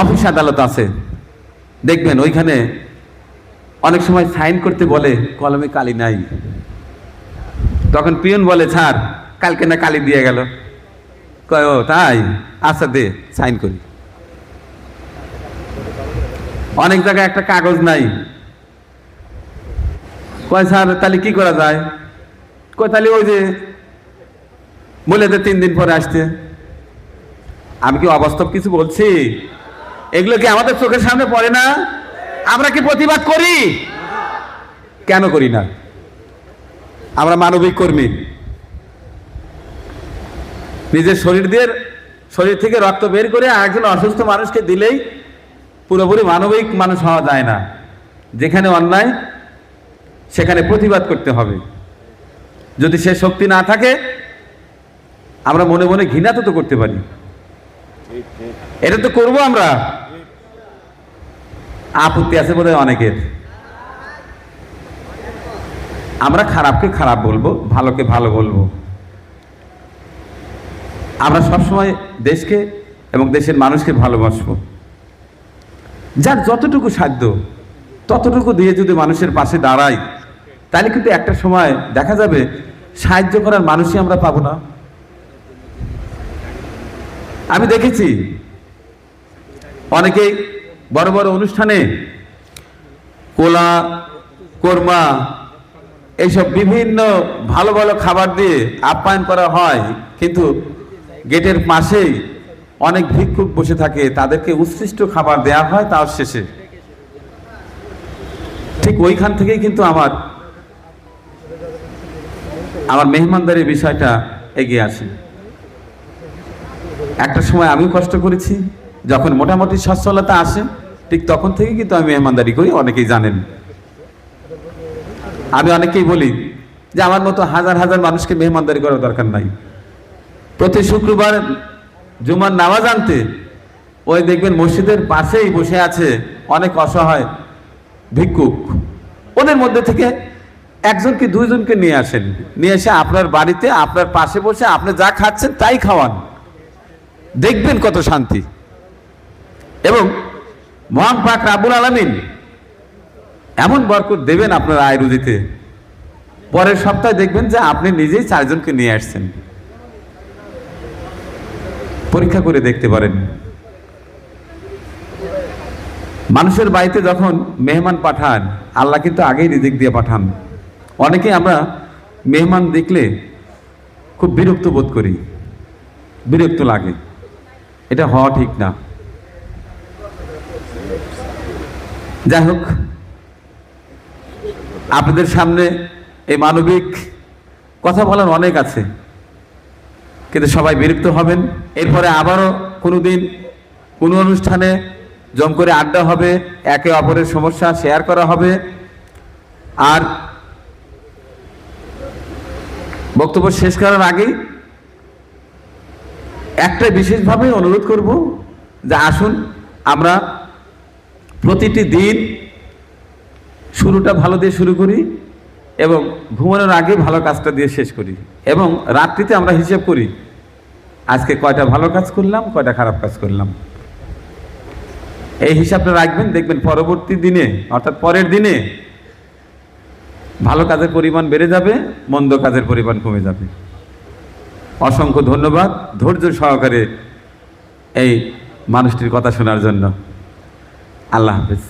Office আদালত আছে। দেখবেন ওইখানে অনেক সময় সাইন করতে বলে, কলমে কালি নাই। তখন পিয়ন বলে ছাড় কালকে না কালি দিয়ে গেল। কয় তাই? আচ্ছা দে, সাইন করি। অনেক জায়গায় একটা কাগজ নাই। কয়, স্যার, তাহলে কি করা যায়? কয়, তাহলে ওই যে বলে দে, তিন দিন পরে আসতে। আমি কি অবাস্তব কিছু বলছি? এগুলো কি আমাদের চোখের সামনে পড়ে না? আমরা কি প্রতিবাদ করি? কেন করি না? আমরা মানবিক কর্মী। নিজের শরীর দিয়ে শরীর থেকে রক্ত বের করে আরেকজন অসুস্থ মানুষকে দিলেই পুরোপুরি মানবিক মানুষ হওয়া যায় না। যেখানে অন্যায়, সেখানে প্রতিবাদ করতে হবে। যদি সে শক্তি না থাকে, আমরা মনে মনে ঘৃণা তো তো করতে পারি। এটা তো করব আমরা। আপত্তি আছে বোধহয় অনেকের। আমরা খারাপকে খারাপ বলব, ভালোকে ভালো বলব। আমরা সবসময় দেশকে এবং দেশের মানুষকে ভালোবাসবো। যার যতটুকু সাধ্য, ততটুকু দিয়ে যদি মানুষের পাশে দাঁড়াই, তাহলে কিন্তু একটা সময় দেখা যাবে সাহায্য করার মানুষই আমরা পাবো না। আমি দেখেছি, অনেকেই বড় বড় অনুষ্ঠানে কোলা, কোরমা, এইসব বিভিন্ন ভালো ভালো খাবার দিয়ে আপ্যায়ন করা হয়। কিন্তু গেটের পাশেই অনেক ভিক্ষুক বসে থাকে। তাদেরকে উৎকৃষ্ট খাবার দেয়া হয় তার শেষে। ঠিক ওইখান থেকেই কিন্তু আমার আমার মেহমানদারির বিষয়টা এগিয়ে আসে একটা সময় আমিও কষ্ট করেছি। যখন মোটামুটি সচ্ছলতা আসে ঠিক তখন থেকে কিন্তু আমি মেহমানদারি করি, অনেকেই জানেন। আমি অনেকেই বলি যে আমার মতো হাজার হাজার মানুষকে মেহমানদারি করার দরকার নাই। প্রতি শুক্রবার জুমার নামাজ আনতে ওই দেখবেন মসজিদের পাশেই বসে আছে অনেক অসহায় ভিক্ষুক। ওদের মধ্যে থেকে একজনকে, দুইজনকে নিয়ে আসেন। নিয়ে এসে আপনার বাড়িতে, আপনার পাশে বসে আপনি যা খাচ্ছেন তাই খাওয়ান। দেখবেন কত শান্তি। এবং মহান পাক রাবুল আলমিন এমন বরকত দেবেন আপনার আয় রুজিতে। পরের সপ্তাহে দেখবেন যে আপনি নিজেই চারজনকে নিয়ে আসছেন। পরীক্ষা করে দেখতে পারেন। মানুষের বাড়িতে যখন মেহমান পাঠান, আল্লাহ কিন্তু আগেই রিজিক দিয়ে পাঠান। অনেকে আমরা মেহমান দেখলে খুব বিরক্ত বোধ করি। বিরক্ত লাগে। এটা হওয়া ঠিক না। যাই হোক, আপনাদের সামনে এই মানবিক কথা বলার অনেক আছে, কিন্তু সবাই বিরক্ত হবেন। এরপরে আবারও কোনো দিন কোনো অনুষ্ঠানে জম করে আড্ডা হবে, একে অপরের সমস্যা শেয়ার করা হবে। আর বক্তব্য শেষ করার আগেই একটা বিশেষভাবে অনুরোধ করব যে আসুন, আমরা প্রতিটি দিন শুরুটা ভালো দিয়ে শুরু করি এবং ঘুমানোর আগে ভালো কাজটা দিয়ে শেষ করি এবং রাত্রিতে আমরা হিসেব করি, আজকে কয়টা ভালো কাজ করলাম, কয়টা খারাপ কাজ করলাম। এই হিসাবটা রাখবেন, দেখবেন পরবর্তী দিনে, অর্থাৎ পরের দিনে ভালো কাজের পরিমাণ বেড়ে যাবে, মন্দ কাজের পরিমাণ কমে যাবে। অসংখ্য ধন্যবাদ ধৈর্য সহকারে এই মানুষটির কথা শোনার জন্য। আল্লাহ হাফেজ।